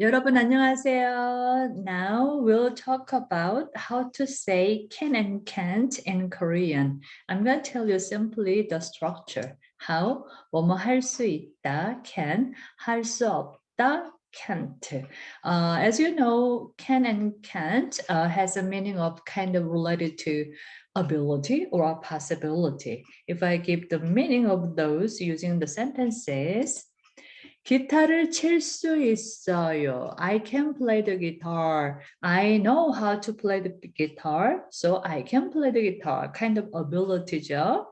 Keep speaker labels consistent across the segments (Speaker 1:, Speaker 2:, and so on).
Speaker 1: 여러분 안녕하세요. Now we'll talk about how to say can and can't in Korean. I'm going to tell you simply the structure. How 뭐뭐 할 수 있다 can 할 수 없다 can't. Uh, as you know, can and can't uh, has a meaning of kind of related to ability or a possibility. If I give the meaning of those using the sentences, 기타를 칠 수 있어요. I can play the guitar. I know how to play the guitar, so I can play the guitar. Kind of ability죠.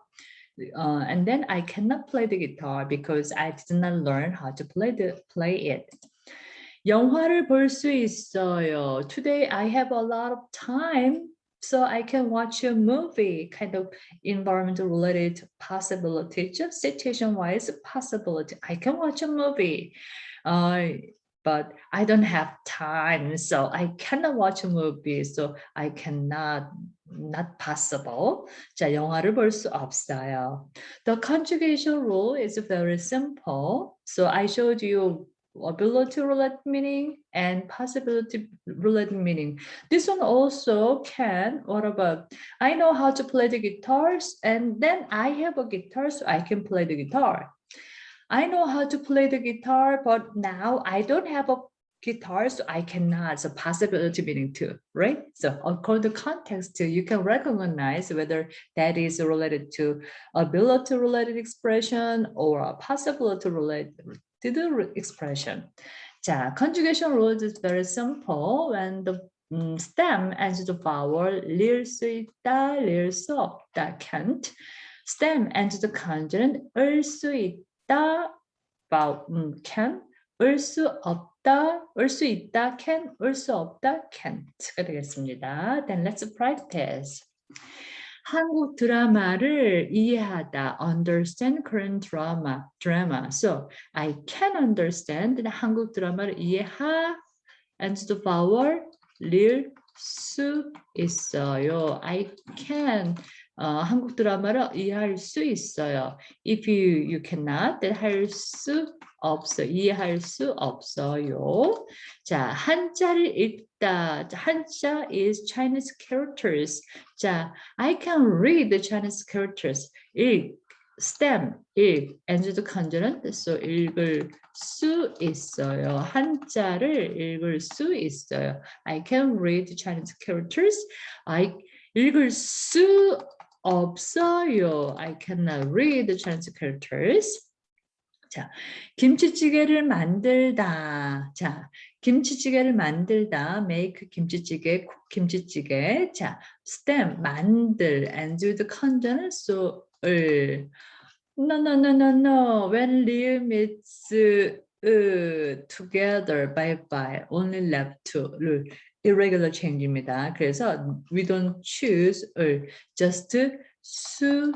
Speaker 1: Uh, and then I cannot play the guitar because I did not learn how to play the play it. 영화를 볼 수 있어요. Today I have a lot of time so I can watch a movie, kind of environmental related possibility, just situation wise possibility. I can watch a movie, uh, but I don't have time, so I cannot watch a movie. So I cannot, not possible. 자, 영화를 볼 수 없어요. The conjugation rule is very simple. So I showed you ability related meaning and possibility related meaning. This one also can, what about, I know how to play the guitars and then I have a guitar so I can play the guitar. I know how to play the guitar, but now I don't have a guitar, so I cannot. So possibility meaning too, right? So according to context, you can recognize whether that is related to ability related expression or a possibility related to the expression. 자, conjugation rules is very simple. When the um, stem ends the vowel, 릴 수 있다, 릴 수 없다, can't. Stem ends the consonant, 을수 있다, vowel, um, can. 을수 없다, 을수 있다, can. 을수 없다, can't가 되겠습니다. Then let's practice. 한국 드라마를 이해하다, understand Korean drama, drama. So I can understand 한국 드라마를 이해하 and the vowel 릴수 있어요. I can 어, 한국 드라마를 이해할 수 있어요. If you you cannot, 할수 없어 이해할 수 없어요. 자 한자를 읽다. 한자 is Chinese characters. 자 I can read the Chinese characters. 읽 stem 읽 and the consonant so 읽을 수 있어요. 한자를 읽을 수 있어요. I can read Chinese characters. I 읽을 수 없어요. I cannot read Chinese characters. 자, 김치찌개를 만들다. 자, 김치찌개를 만들다. make 김치찌개, 김치찌개. 자, stem 만들 and do the consonant so 을. No, no, no, no, no. When Liu meets uh, together, bye bye. Only left to irregular change입니다. 그래서 we don't choose 을 just 수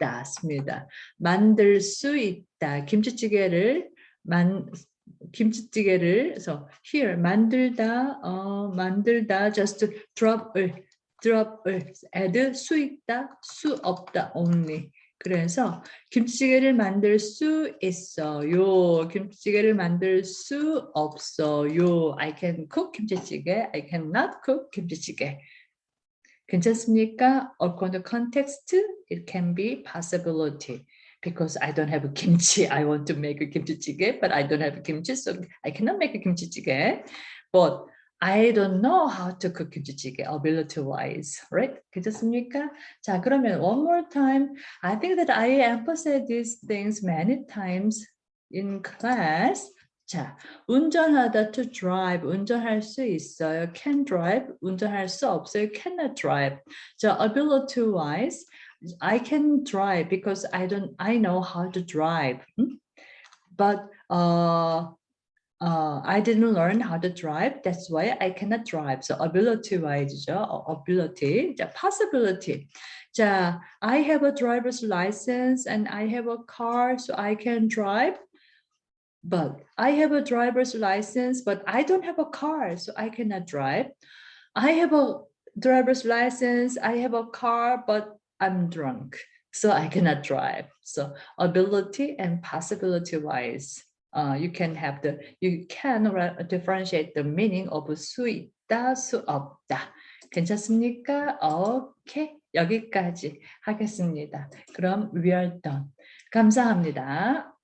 Speaker 1: 있다습니다. 만들 수 있다. 김치찌개를 만 김치찌개를 그래서 here 만들다 어 만들다 just drop 을 drop 을 add 수 있다 수 없다 only 그래서 김치찌개를 만들 수 있어요. 김치찌개를 만들 수 없어요. I can cook 김치찌개. I cannot cook 김치찌개. 괜찮습니까? According to context, it can be possibility. Because I don't have a kimchi, I want to make a kimchi but I don't have a kimchi, so I cannot make a kimchi But I don't know how to cook kimchi ability wise, right? 괜찮습니까? 자, 그러면 one more time. I think that I emphasize these things many times in class. 자, 운전하다 to drive, 운전할 수 있어요. can drive, 운전할 수 없어요. cannot drive. 자, ability wise, I can drive because I don't, I know how to drive. But uh, uh, I didn't learn how to drive. That's why I cannot drive. So ability wise죠. ability. 자, possibility. 자, I have a driver's license and I have a car, so I can drive. But I have a driver's license, but I don't have a car, so I cannot drive. I have a driver's license, I have a car, but I'm drunk, so I cannot drive. So ability and possibility wise. Uh, you can have the you can differentiate the meaning of 수 있다, 수 없다. 괜찮습니까? 오케이. 여기까지 하겠습니다. 그럼 we are done. 감사합니다.